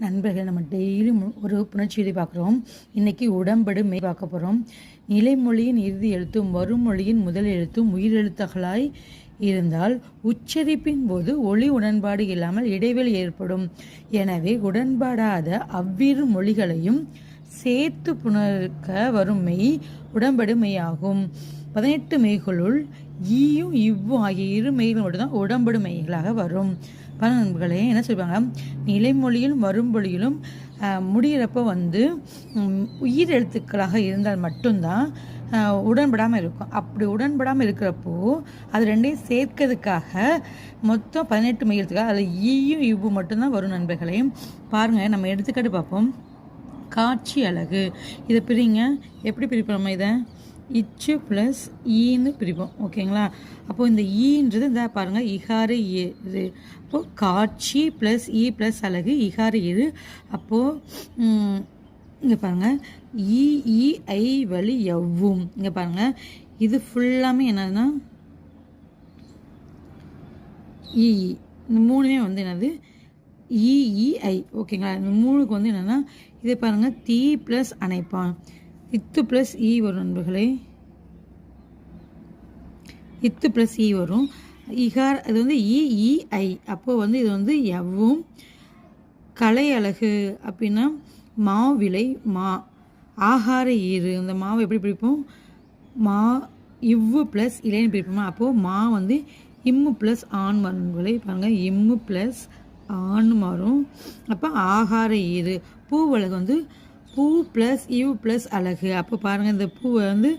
நண்பர்கள் நம்ம டெய்லியும் ஒரு புணர்ச்சியை பார்க்குறோம். இன்னைக்கு உடம்படு மெய் பார்க்க போகிறோம் நிலைமொழியின் இறுதி எழுத்தும் வருமொழியின் முதல் எழுத்தும் உயிரெழுத்துகளாய் இருந்தால் உச்சரிப்பின் போது ஒளி உடன்பாடு இல்லாமல் இடைவெளி ஏற்படும். எனவே உடன்பாடாத அவ்விரு மொழிகளையும் சேர்த்து புணர்க்க வரும் மெய் உடம்படு ஆகும் பதினெட்டு மெய்களுள் ஈயும் இவ்வும் ஆகிய இரு மெய்கள் மட்டும்தான் உடம்படு மெய்களாக வரும். பல நண்பர்களே என்ன சொல்லுவாங்க நிலைமொழியிலும் வரும்பொழியிலும் முடிகிறப்போ வந்து உயிர் எழுத்துக்களாக இருந்தால் மட்டும்தான் உடன்படாமல் இருக்கும். அப்படி உடன்படாமல் இருக்கிறப்போ அது ரெண்டையும் சேர்க்கிறதுக்காக மொத்தம் பதினெட்டு மெய் அதில் ஈயும் இவ்வு மட்டும்தான் வரும் நண்பர்களே. பாருங்கள் நம்ம எடுத்துக்காட்டு பார்ப்போம். காட்சி அழகு. இதை பிரிங்க. எப்படி பிரிப்போம் நம்ம இதை? இச்சு ப்ளஸ் ஈன்னு பிரிப்போம். ஓகேங்களா அப்போது இந்த ஈன்றது இந்த பாருங்க இகாறு இரு அப்போது காட்சி ப்ளஸ் ஈ ப்ளஸ் அழகு இகாறு எரு அப்போது இங்கே பாருங்க. இஇஐ ஐ வழி எவ்வும் இங்கே பாருங்க. இது ஃபுல்லாமே என்னதுன்னா? இ இந்த மூணுமே வந்து என்னது? இஇஐ ஓகேங்களா இந்த மூணுக்கு வந்து என்னென்னா இதை பாருங்கள் தீ ப்ளஸ் அணைப்பான். இத்து ப்ளஸ் இ வரும் நண்பர்களே. இத்து ப்ளஸ் இ வரும். இகார் அது வந்து இஇஐ அப்போது வந்து இது வந்து எவ்வும் கலை அழகு அப்படின்னா மாவிலை மா. ஆகார ஈறு இந்த மாவை எப்படி பிடிப்போம் மா இவ்வு ப்ளஸ் இலைன்னு பிடிப்போமா அப்போது மா வந்து இம்மு ப்ளஸ் ஆண் மரங்களை பாருங்கள் இம்மு ப்ளஸ் ஆண் மாறும் அப்போ ஆகார ஈறு. பூவழகு வந்து பூ ப்ளஸ் இவ் ப்ளஸ் அழகு. அப்போ பாருங்கள் இந்த பூவை வந்து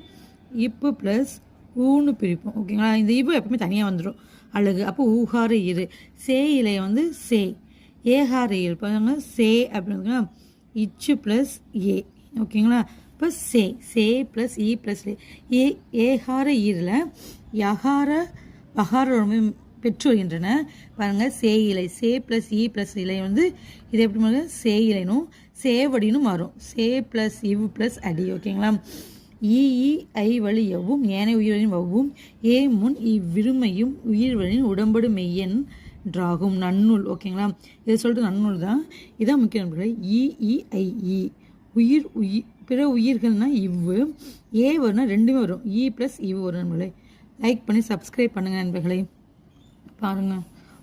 இப்பு ப்ளஸ் ஊன்னு பிரிப்போம். ஓகேங்களா இந்த இவு எப்பவுமே தனியாக வந்துடும் அழகு. அப்போ ஊகார இரு. சே இலையை வந்து சே. ஏகார ஈறு பாருங்க சே அப்படின்னு இச்சு ப்ளஸ் ஏ. ஓகேங்களா இப்போ சே. சே ப்ளஸ் இ ப்ளஸ் ஏ. ஏகார ஈரில் யகார பகாரோமே பெற்று வருகின்றன பாருங்கள் சே இலை சே ப்ளஸ் இ ப்ளஸ் இலை வந்து இது எப்படி பாருங்க சே இலைனும் சேவடினும் மாறும். சே ப்ளஸ் இவ் ப்ளஸ் அடி ஓகேங்களா இஇஐ ஐ வழி எவ்வும் ஏனை உயிரின் வவ்வும் ஏ முன் இவ்விருமையும் உயிர்வழின் உடம்படு மெய்யன் ட்ராகும் நன்னூல் ஓகேங்களா இதை சொல்லிட்டு நன்னூல் தான். இதான் முக்கிய நண்பர்களே இஇஐஇ உயிர் உயிர் பிற உயிர்கள்னால் இவ்வு ஏ வரும்னா ரெண்டுமே வரும். இ ப்ளஸ் இவ் வரும் நண்பர்களே. லைக் பண்ணி சப்ஸ்கிரைப் பண்ணுங்கள் நண்பர்களே. பாருங்க.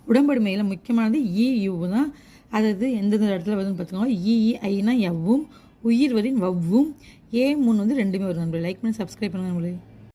உடம்படுமையில் முக்கியமானது இ யூ தான். அதாவது எந்தெந்த இடத்துல வருதுன்னு பார்த்துக்கோங்க இஇஐனா எவ்வும் உயிர் வரின் வவ்வும். ஏ மூணு வந்து ரெண்டுமே வரும் நண்பர்களே. லைக் பண்ணி சப்ஸ்கிரைப் பண்ணுங்க நம்மளே